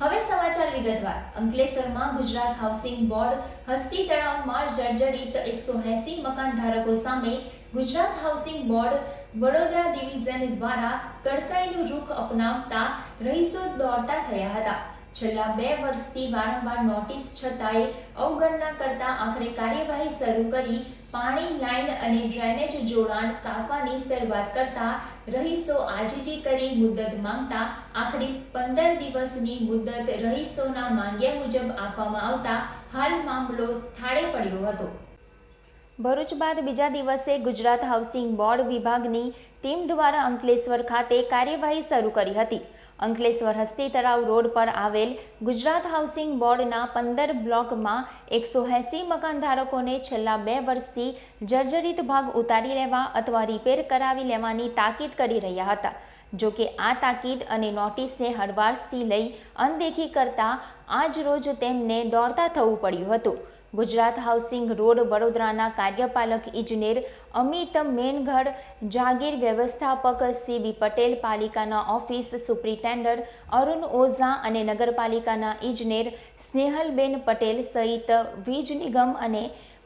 હવે સમાચાર વિગતવાર. અંકલેશ્વરમાં ગુજરાત હાઉસિંગ બોર્ડ હસ્તી તળાવમાં જર્જરિત એકસો એસી મકાન ધારકો સામે Gujarat housing board Vadodara division દ્વારા કડકાઈનું રૂખ અપનાવતા રહીશો દોડતા થયા હતા. છેલ્લા બે વર્ષથી વારંવાર નોટિસ છતાંય અવગણના કરતા આખરે કાર્યવાહી શરૂ કરી પાણી લાઇન અને ડ્રેનેજ જોડાણ કાપવાની શરૂઆત કરતા રહીશો આજીજી કરી મુદત માંગતા આખરે પંદર દિવસની મુદત રહીશોના માંગ્યા મુજબ આપવામાં આવતા હાલ મામલો થાળે પડ્યો હતો. ભરૂચ બાદ બીજા દિવસે ગુજરાત હાઉસિંગ બોર્ડ વિભાગની ટીમ દ્વારા અંકલેશ્વર ખાતે કાર્યવાહી શરૂ કરી હતી. અંકલેશ્વર હસ્તી તળાવ રોડ પર આવેલ ગુજરાત હાઉસિંગ બોર્ડના પંદર બ્લોકમાં એકસો એંસી મકાન ધારકોને છેલ્લા બે વર્ષથી જર્જરિત ભાગ ઉતારી લેવા અથવા રિપેર કરાવી લેવાની તાકીદ કરી રહ્યા હતા. જો કે આ તાકીદ અને નોટિસને હળવાશથી લઈ અનદેખી કરતા આજ રોજ તેમને દોડતા થવું પડ્યું હતું. ગુજરાત હાઉસિંગ રોડ વડોદરાના કાર્યપાલક ઇજનેર અમિત મેનગઢ જાગીર વ્યવસ્થાપક સીબી પટેલ, પાલિકાના ઓફિસ સુપ્રિન્ટેન્ડન્ટ અરુણ ઓઝા અને નગરપાલિકાના ઇજનેર સ્નેહલબેન પટેલ સહિત વીજ નિગમ અને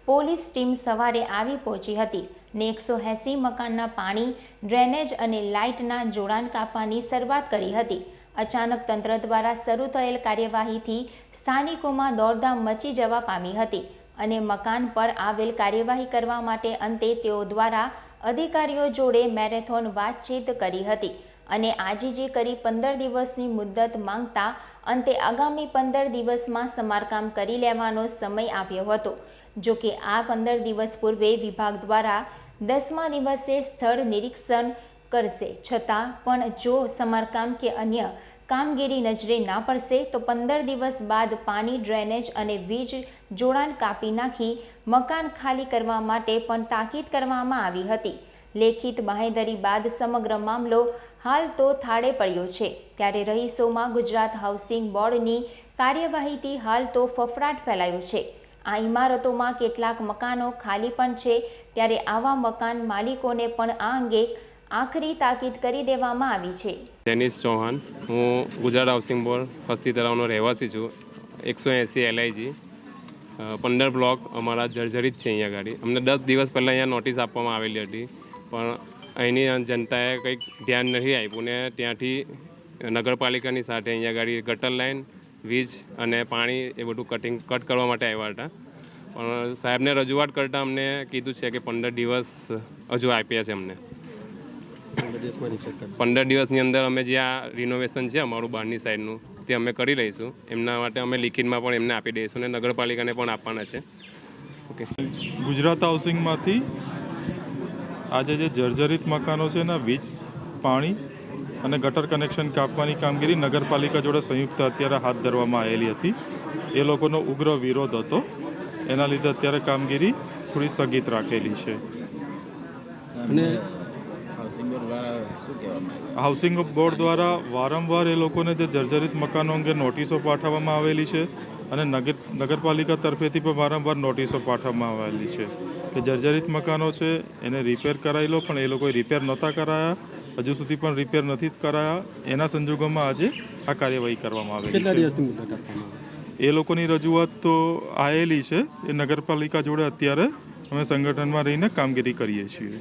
પોલીસ ટીમ સવારે આવી પહોંચી હતી ને એકસો એંસી મકાનના પાણી, ડ્રેનેજ અને લાઇટના જોડાણ કાપવાની શરૂઆત કરી હતી. અચાનક તંત્ર દ્વારા શરૂ થયેલ કાર્યવાહીથી સ્થાનિકોમાં દોડધામ મચી જવા પામી હતી અને મકાન પર આવેલ કાર્યવાહી કરવા માટે અંતે તેઓ દ્વારા અધિકારીઓ જોડે મેરેથોન વાતચીત કરી હતી અને આજે જે કરી પંદર દિવસની મુદ્દત માંગતા અંતે આગામી પંદર દિવસમાં સમારકામ કરી લેવાનો સમય આવ્યો હતો. જો કે આ પંદર દિવસ પૂર્વે વિભાગ દ્વારા દસમા દિવસે સ્થળ નિરીક્ષણ કરશે. છતાં પણ જો સમારકામ કે અન્ય કામગીરી નજરે ના પડશે, તો પંદર દિવસ બાદ પાણી, ડ્રેનેજ અને વીજ જોડાણ કાપી નાખી મકાન ખાલી કરવા માટે પણ તાકીદ કરવામાં આવી હતી. લેખિત બાહેંધરી બાદ સમગ્ર મામલો હાલ તો થાળે પડ્યો છે. ત્યારે રહીશોમાં ગુજરાત હાઉસિંગ બોર્ડની કાર્યવાહીથી હાલ તો ફફડાટ ફેલાયો છે. આ ઇમારતોમાં કેટલાક મકાનો ખાલી પણ છે, ત્યારે આવા મકાન માલિકોને પણ આ અંગે આખરી તાકીદ કરી દેવામાં આવી છે. ડેનિસ ચૌહાણ, હું ગુજરાત હાઉસિંગ બોર્ડ હસ્તી તળાવનો રહેવાસી છું, એકસો એંસી એલઆઈજી પંદર બ્લોક અમારા જર્જરિત છે અહીંયા ગાડી. અમને દસ દિવસ પહેલાં અહીંયા નોટિસ આપવામાં આવેલી હતી, પણ અહીંની જનતાએ કંઈક ધ્યાન નથી આપ્યું ને ત્યાંથી નગરપાલિકાની સાથે અહીંયા ગાડી, ગટર લાઇન વીજ અને પાણી એ બધું કટિંગ, કટ કરવા માટે આવ્યા હતા. પણ સાહેબને રજૂઆત કરતાં અમને કીધું છે કે પંદર દિવસ હજુ આપ્યા છે અમને. પંદર દિવસની અંદર અમે જે આ રિનોવેશન છે અમારું બહારની સાઈડનું તે અમે કરી લઈશું. એમના માટે અમે લિખિતમાં પણ એમને આપી દઈશું અને નગરપાલિકાને પણ આપવાના છે. ઓકે ગુજરાત હાઉસિંગમાંથી આજે જે જર્જરિત મકાનો છે એના વીજ પાણી અને ગટર કનેક્શન કાપવાની કામગીરી નગરપાલિકા જોડે સંયુક્ત અત્યારે હાથ ધરવામાં આવેલી હતી. એ લોકોનો ઉગ્ર વિરોધ હતો. એના લીધે અત્યારે કામગીરી થોડી સ્થગિત રાખેલી છે. અને હાઉસિંગ બોર્ડ દ્વારા વારંવાર એ લોકોને જે જર્જરિત મકાનો અંગે નોટિસો પાઠવવામાં આવેલી છે અને નગર નગરપાલિકા તરફેથી પણ વારંવાર નોટિસો પાઠવવામાં આવેલી છે કે જર્જરિત મકાનો છે એને રિપેર કરાવી લો પણ એ લોકોએ રિપેર નહોતા કરાયા હજુ સુધી પણ રિપેર નથી કરાયા. એના સંજોગોમાં આજે આ કાર્યવાહી કરવામાં આવેલી છે? એ લોકોની રજૂઆત તો આવેલી છે. એ નગરપાલિકા જોડે અત્યારે અમે સંગઠનમાં રહીને કામગીરી કરીએ છીએ.